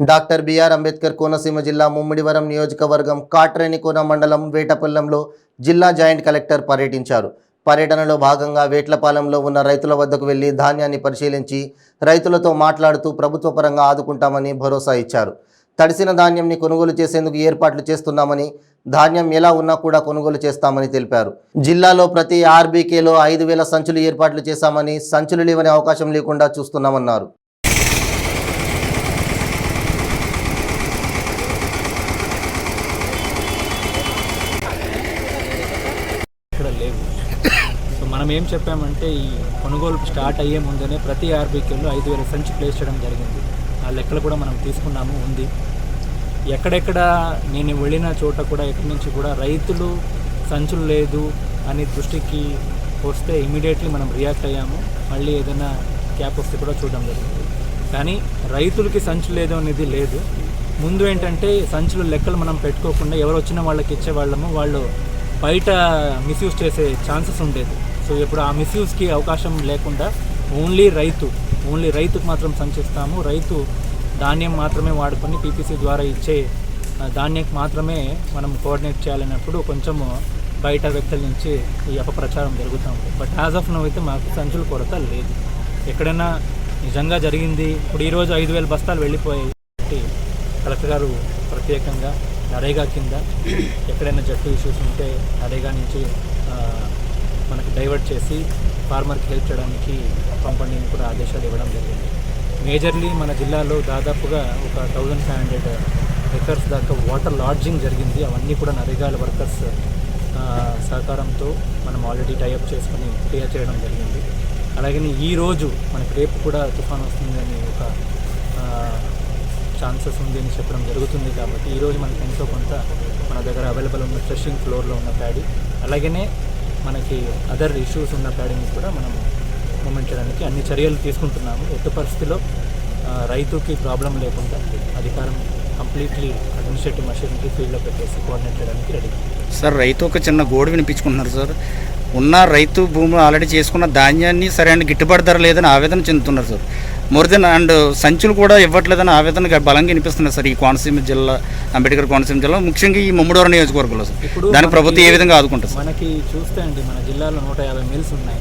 Doctor BR Ambedkar Konaseema జిల్లా ముమ్మిడివరం నియోజకవర్గం కాట్రేనికోన మండలం వేటపల్లెంలో జిల్లా జాయింట్ కలెక్టర్ పర్యటించారు. పర్యటనలో భాగంగా వేట్లపాలెంలో ఉన్న రైతుల వద్దకు వెళ్ళి ధాన్యాన్ని పరిశీలించి రైతులతో మాట్లాడుతూ ప్రభుత్వ పరంగా ఆదుకుంటామని భరోసా ఇచ్చారు. తడిసిన ధాన్యంని కొనుగోలు చేసేందుకు ఏర్పాట్లు చేస్తున్నామని ధాన్యం ఎలా ఉన్నా కూడా కొనుగోలు చేస్తామని తెలిపారు. జిల్లాలో ప్రతి ఆర్బీకేలో ఐదు వేల సంచులు ఏర్పాట్లు చేశామని సంచులు లేవని అవకాశం లేకుండా చూస్తున్నామన్నారు. మనం ఏం చెప్పామంటే ఈ కొనుగోలు స్టార్ట్ అయ్యే ముందునే ప్రతి ఆర్బీకేలో ఐదు వేల సంచి ప్లేస్ చేయడం జరిగింది. ఆ లెక్కలు కూడా మనం తీసుకున్నాము ఉంది. ఎక్కడెక్కడ నేను వెళ్ళిన చోట కూడా ఎక్కడి నుంచి కూడా రైతులు సంచులు లేదు అని దృష్టికి వస్తే ఇమీడియట్లీ మనం రియాక్ట్ అయ్యాము. మళ్ళీ ఏదైనా క్యాప్ వస్తే కూడా చూడడం జరిగింది. కానీ రైతులకి సంచులు లేదు అనేది లేదు. ముందు ఏంటంటే సంచులు లెక్కలు మనం పెట్టుకోకుండా ఎవరు వచ్చిన వాళ్ళకి ఇచ్చేవాళ్ళము. వాళ్ళు బయట మిస్యూజ్ చేసే ఛాన్సెస్ ఉండేది. సో ఇప్పుడు ఆ మిస్యూస్కి అవకాశం లేకుండా ఓన్లీ రైతు ఓన్లీ రైతుకు మాత్రం సంచిస్తాము. రైతు ధాన్యం మాత్రమే వాడుకొని పీపీసీ ద్వారా ఇచ్చే ధాన్యం మాత్రమే మనం కోఆర్డినేట్ చేయాలన్నప్పుడు కొంచెము బయట వ్యక్తుల నుంచి ఈ అపప్రచారం జరుగుతూ ఉంది. బట్ యాజ్ ఆఫ్ నో అయితే మాకు సంచుల కొరత లేదు. ఎక్కడైనా నిజంగా జరిగింది ఇప్పుడు ఈరోజు ఐదు వేల బస్తాలు వెళ్ళిపోయాయి. కాబట్టి కలెక్టర్ గారు ప్రత్యేకంగా నరేగా కింద ఎక్కడైనా జట్టు ఇష్యూస్ ఉంటే నరేగా నుంచి మనకు డైవర్ట్ చేసి ఫార్మర్కి హెల్ప్ చేయడానికి పంపండి అని కూడా ఆదేశాలు ఇవ్వడం జరిగింది. మేజర్లీ మన జిల్లాలో దాదాపుగా ఒక థౌజండ్ ఫైవ్ హండ్రెడ్ ఎకర్స్ దాకా వాటర్ లాడ్జింగ్ జరిగింది. అవన్నీ కూడా నరేగాల వర్కర్స్ సహకారంతో మనం ఆల్రెడీ టైఅప్ చేసుకుని క్లియర్ చేయడం జరిగింది. అలాగే ఈ రోజు రేపు కూడా తుఫాన్ వస్తుందని ఒక ఛాన్సెస్ ఉంది అని చెప్పడం జరుగుతుంది కాబట్టి ఈరోజు మనకి ఎంతో కొంత మన దగ్గర అవైలబుల్ ఉన్న ఫ్రెషింగ్ ఫ్లోర్లో ఉన్న ప్యాడీ. అలాగనే మనకి అదర్ ఇష్యూస్ ఉన్న ప్యాడీని కూడా మనం గమనించడానికి అన్ని చర్యలు తీసుకుంటున్నాము. ఎట్టి పరిస్థితిలో రైతుకి ప్రాబ్లం లేకుండా అధికారం కంప్లీట్లీ అడ్మినిస్ట్రేటివ్ మషినరీ ఫీల్డ్లో పెట్టేసి కోఆర్డినేట్ చేయడానికి రెడీ సార్ రైతు ఒక చిన్న గోడు వినిపించుకుంటున్నారు సార్. ఉన్న రైతు భూమి ఆల్రెడీ చేసుకున్న ధాన్యాన్ని సరైన గిట్టుబాటు ధర లేదని ఆవేదన చెందుతున్నారు సార్. మోర్ దెన్ అండ్ సంచులు కూడా ఇవ్వట్లేదని ఆవేదన బలంగా వినిపిస్తున్నారు సార్ ఈ కోనసీమ జిల్లా అంబేద్కర్ కోనసీమ జిల్లా. ముఖ్యంగా ఈ ముమ్మడివరం నియోజకవర్గంలో సార్. దానికి ప్రభుత్వం ఏ విధంగా ఆదుకుంటుంది మనకి చూస్తే అండి మన జిల్లాలో నూట యాభై మిల్స్ ఉన్నాయి.